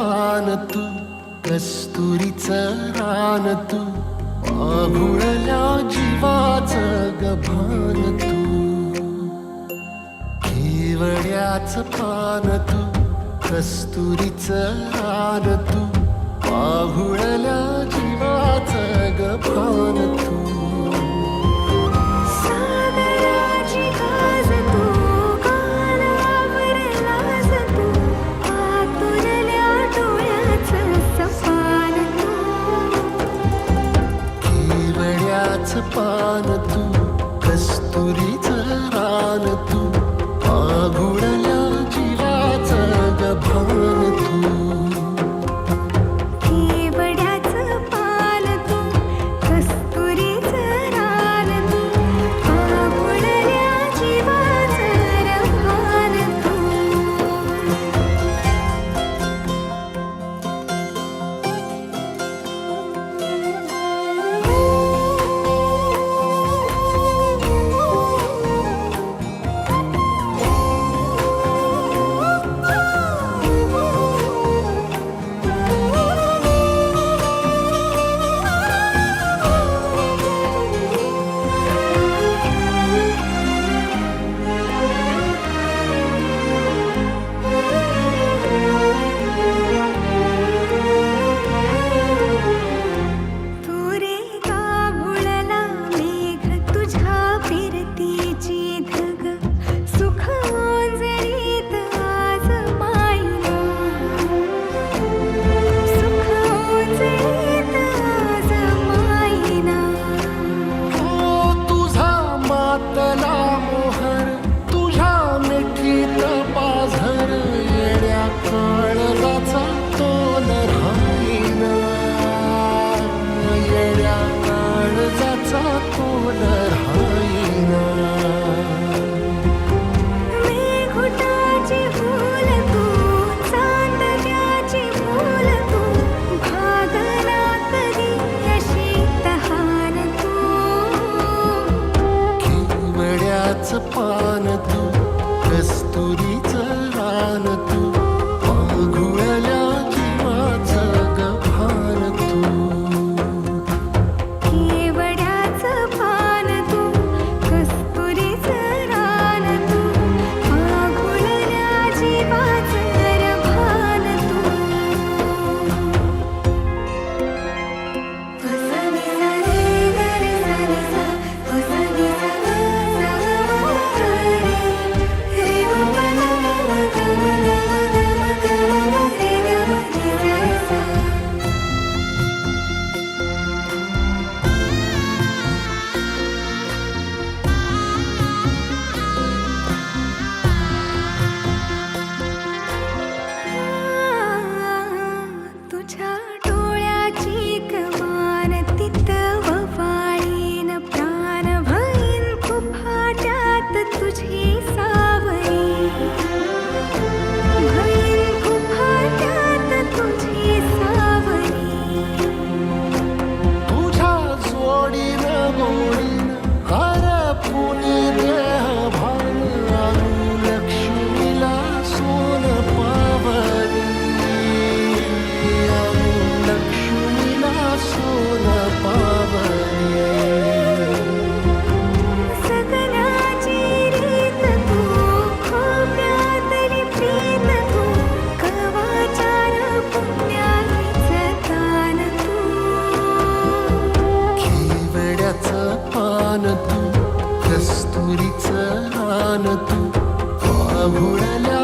पान तू कस्तुरीच रान तू आभुळल्या जीवाच गभान तू. केवड्याच पान तू कस्तुरीच रान तू आभुळल्या जीवाच गभान तू. கசப்பான రసపానతు కస్తూరి डोळ्याची Amor a la